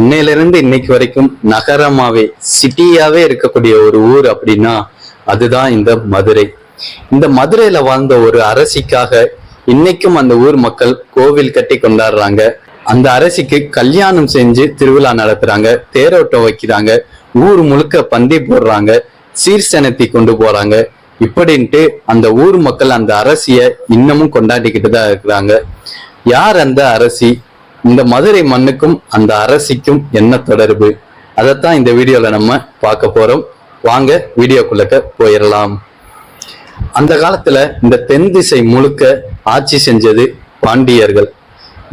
அன்னையிலிருந்து இன்னைக்கு வரைக்கும் நகரமாவே சிட்டியாவே இருக்கக்கூடிய ஒரு ஊர் அப்படின்னா அதுதான் இந்த மதுரை. இந்த மதுரையில வாழ்ந்த ஒரு அரசிக்காக இன்னைக்கும் அந்த ஊர் மக்கள் கோவில் கட்டி கொண்டாடுறாங்க. அந்த அரசிக்கு கல்யாணம் செஞ்சு திருவிழா நடத்துறாங்க தேரோட்டம் வைக்கிறாங்க ஊர் முழுக்க பந்தி போடுறாங்க சீர்சனத்தை கொண்டு போறாங்க. இப்படின்ட்டு அந்த ஊர் மக்கள் அந்த அரசிய இன்னமும் கொண்டாடிக்கிட்டு தான் இருக்கிறாங்க. யார் அந்த அரசி? இந்த மதுரை மண்ணுக்கும் அந்த அரசிக்கும் என்ன தொடர்பு? அதைத்தான் இந்த வீடியோல நம்ம பார்க்க போறோம். வாங்க வீடியோக்குள்ளக்க போயிடலாம் அந்த காலத்துல இந்த தென் திசை முழுக்க ஆட்சி செஞ்சது பாண்டியர்கள்.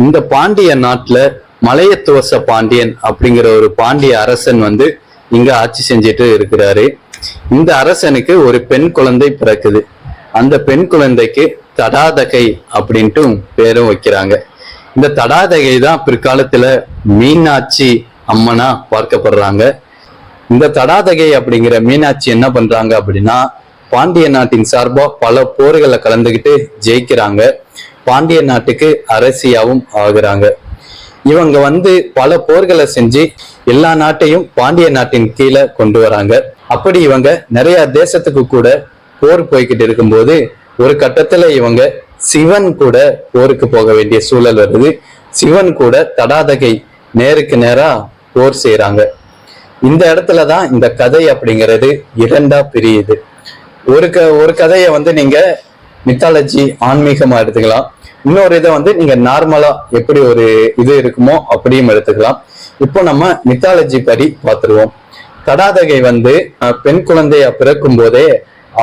இந்த பாண்டிய நாட்டுல மலையத்துவச பாண்டியன் அப்படிங்கிற ஒரு பாண்டிய அரசன் வந்து இங்க ஆட்சி செஞ்சுட்டு இருக்கிறாரு. இந்த அரசனுக்கு ஒரு பெண் குழந்தை பிறக்குது. அந்த பெண் குழந்தைக்கு தடாதகை அப்படின்ட்டு பேரும் வைக்கிறாங்க. இந்த தடாதகை தான் பிற்காலத்துல மீனாட்சி அம்மனா பார்க்கப்படுறாங்க. இந்த தடாதகை அப்படிங்கிற மீனாட்சி என்ன பண்றாங்க அப்படின்னா பாண்டிய நாட்டின் சார்பா பல போர்களை கலந்துக்கிட்டு ஜெயிக்கிறாங்க. பாண்டிய நாட்டுக்கு அரசியாவும் ஆகுறாங்க. இவங்க வந்து பல போர்களை செஞ்சு எல்லா நாட்டையும் பாண்டிய நாட்டின் கீழே கொண்டு வராங்க. அப்படி இவங்க நிறைய தேசத்துக்கு கூட போர் போய்கிட்டு இருக்கும்போது ஒரு கட்டத்துல இவங்க சிவன் கூட போருக்கு போக வேண்டிய சூழல் வருது. சிவன் கூட தடாதகை நேருக்கு நேரா போர் செய்யறாங்க இந்த இடத்துல தான் இந்த கதை அப்படிங்கிறது இரண்டா பிரியுது. ஒரு க ஒரு கதையை வந்து நீங்க மித்தாலஜி ஆன்மீகமா எடுத்துக்கலாம். இன்னொரு இதை வந்து நீங்க நார்மலா எப்படி ஒரு இது இருக்குமோ அப்படியும் எடுத்துக்கலாம். இப்போ நம்ம மித்தாலஜி படி பார்த்துருவோம். தடாதகை வந்து பெண் குழந்தைய பிறக்கும் போதே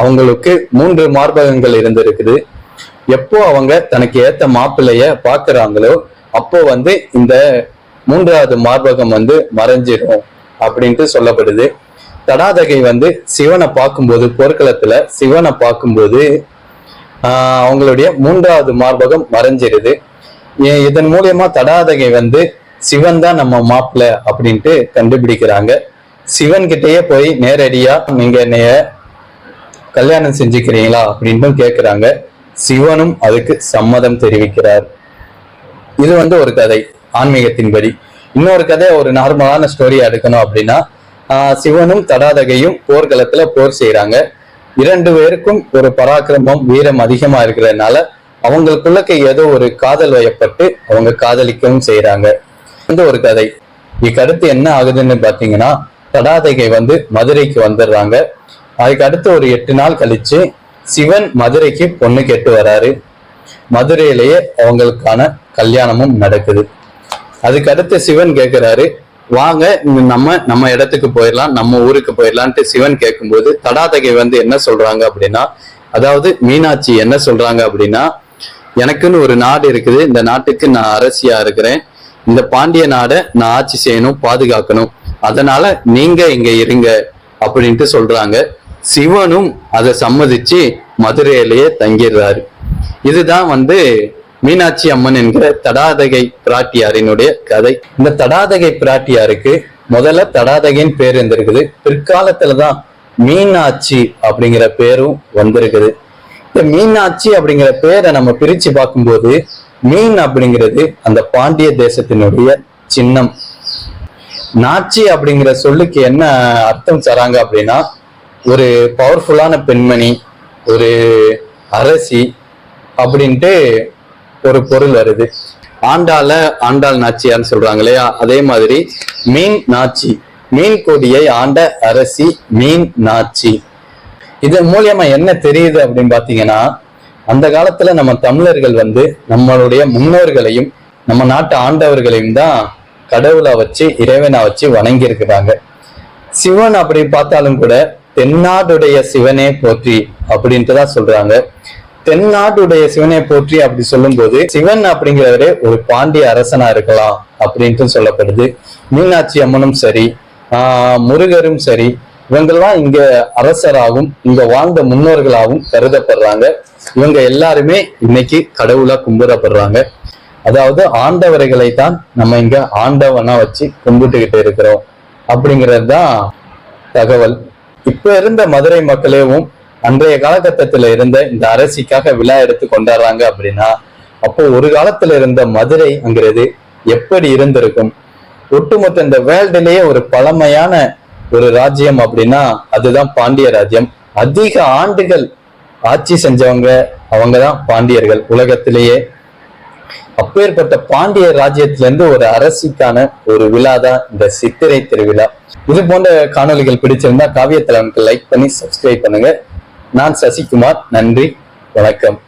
அவங்களுக்கு மூன்று மார்பகங்கள் இருந்திருக்குது. எப்போ அவங்க தனக்கு ஏத்த மாப்பிள்ளைய பாக்குறாங்களோ அப்போ வந்து இந்த மூன்றாவது மார்பகம் வந்து மறைஞ்சிடும் அப்படின்ட்டு சொல்லப்படுது. தடாதகை வந்து சிவனை பார்க்கும்போது போர்க்களத்துல சிவனை பார்க்கும்போது ஆஹ் அவங்களுடைய மூன்றாவது மார்பகம் மறைஞ்சிருது. இதன் மூலியமா தடாதகை வந்து சிவன் தான் நம்ம மாப்பிள்ளை அப்படின்ட்டு கண்டுபிடிக்கிறாங்க. சிவன் கிட்டேயே போய் நேரடியா நீங்க என்னைய கல்யாணம் செஞ்சுக்கிறீங்களா அப்படின்ட்டும் கேக்குறாங்க. சிவனும் அதுக்கு சம்மதம் தெரிவிக்கிறார். இது வந்து ஒரு கதை ஆன்மீகத்தின்படி. இன்னொரு கதை ஒரு நார்மலான ஸ்டோரி எடுக்கணும் அப்படின்னா சிவனும் தடாதகையும் போர்க்களத்துல போர் செய்யறாங்க இரண்டு பேருக்கும் ஒரு பராக்கிரமம் வீரம் அதிகமா இருக்கிறதுனால அவங்களுக்குள்ளக்க ஏதோ ஒரு காதல் வயப்பட்டு அவங்க காதலிக்கவும் செய்யறாங்க இந்த ஒரு கதை. இக்கடுத்து என்ன ஆகுதுன்னு பாத்தீங்கன்னா தடாதகை வந்து மதுரைக்கு வந்துடுறாங்க. அதுக்கு அடுத்து ஒரு எட்டு நாள் கழிச்சு சிவன் மதுரைக்கு பொண்ணு கேட்டு வராரு. மதுரையிலேயே அவங்களுக்கான கல்யாணமும் நடக்குது. அதுக்கு அடுத்து சிவன் கேட்கிறாரு வாங்க நம்ம நம்ம இடத்துக்கு போயிடலாம் நம்ம ஊருக்கு போயிடலான்ட்டு சிவன் கேட்கும்போது தடாதகை வந்து என்ன சொல்றாங்க அப்படின்னா அதாவது மீனாட்சி என்ன சொல்றாங்க அப்படின்னா எனக்குன்னு ஒரு நாடு இருக்குது இந்த நாட்டுக்கு நான் அரசியா இருக்கிறேன். இந்த பாண்டிய நாடை நான் ஆட்சி செய்யணும் பாதுகாக்கணும். அதனால நீங்க இங்க இருங்க அப்படின்ட்டு சொல்றாங்க. சிவனும் அதை சம்மதிச்சு மதுரையிலேயே தங்கிடுறாரு. இதுதான் வந்து மீனாட்சி அம்மன் என்கிற தடாதகை பிராட்டியாரினுடைய கதை. இந்த தடாதகை பிராட்டியாருக்கு முதல்ல தடாதகைன்னு பேர் இருந்திருக்குது பிற்காலத்துலதான் மீனாட்சி அப்படிங்கிற பேரும் வந்திருக்குது. இந்த மீனாட்சி அப்படிங்கிற பேரை நம்ம பிரிச்சு பார்க்கும்போது மீன் அப்படிங்கிறது அந்த பாண்டிய தேசத்தினுடைய சின்னம். நாச்சி அப்படிங்கிற சொல்லுக்கு என்ன அர்த்தம் தராங்க அப்படின்னா ஒரு பவர்ஃபுல்லான பெண்மணி ஒரு அரசி அப்படின்ட்டு ஒரு பொருள் வருது. ஆண்டாள ஆண்டாள் நாச்சியான்னு சொல்றாங்க இல்லையா? அதே மாதிரி மீன் நாச்சி மீன் கொடியை ஆண்ட அரசி மீன் நாச்சி. இது மூலியமா என்ன தெரியுது அப்படின்னு பாத்தீங்கன்னா அந்த காலத்துல நம்ம தமிழர்கள் வந்து நம்மளுடைய முன்னோர்களையும் நம்ம நாட்டு ஆண்டவர்களையும் தான் கடவுளா வச்சு இறைவனா வச்சு வணங்கி இருக்கிறாங்க சிவன் அப்படி பார்த்தாலும் கூட தென்னாடுடைய சிவனே போற்றி அப்படின்ட்டு தான் சொல்றாங்க. தென்னாடுடைய சிவனை போற்றி அப்படி சொல்லும்போது சிவன் அப்படிங்கிறவரே ஒரு பாண்டிய அரசனா இருக்கலாம் அப்படின்ட்டு சொல்லப்படுது. மீனாட்சி அம்மனும் சரி ஆஹ் முருகரும் சரி இவங்கெல்லாம் இங்க அரசராகவும் இங்க வாழ்ந்த முன்னோர்களாகவும் கருதப்படுறாங்க. இவங்க எல்லாருமே இன்னைக்கு கடவுளா கும்பிடப்படுறாங்க. அதாவது ஆண்டவர்களை தான் நம்ம இங்க ஆண்டவனா வச்சு கும்பிட்டுக்கிட்டு இருக்கிறோம். அப்படிங்கிறது தான் தகவல். இப்ப இருந்த மதுரை மக்களேவும் அன்றைய காலகட்டத்துல இருந்த இந்த அரசிக்காக விழா எடுத்து கொண்டாடுறாங்க அப்படின்னா அப்போ ஒரு காலத்துல இருந்த மதுரைங்கிறது எப்படி இருந்திருக்கும்? ஒட்டுமொத்த இந்த வேர்ல்டுலயே ஒரு பழமையான ஒரு ராஜ்யம் அப்படின்னா அதுதான் பாண்டிய ராஜ்யம். அதிக ஆண்டுகள் ஆட்சி செஞ்சவங்க அவங்கதான் பாண்டியர்கள் உலகத்திலேயே. அப்பேற்பட்ட பாண்டிய ராஜ்யத்திலிருந்து ஒரு அரசிக்கான ஒரு விழா தான் இந்த சித்திரை திருவிழா. இது போன்ற காணொளிகள் பிடிச்சிருந்தா காவிய லைக் பண்ணி சப்ஸ்கிரைப் பண்ணுங்க. நான் சசிகுமார் நன்றி வணக்கம்.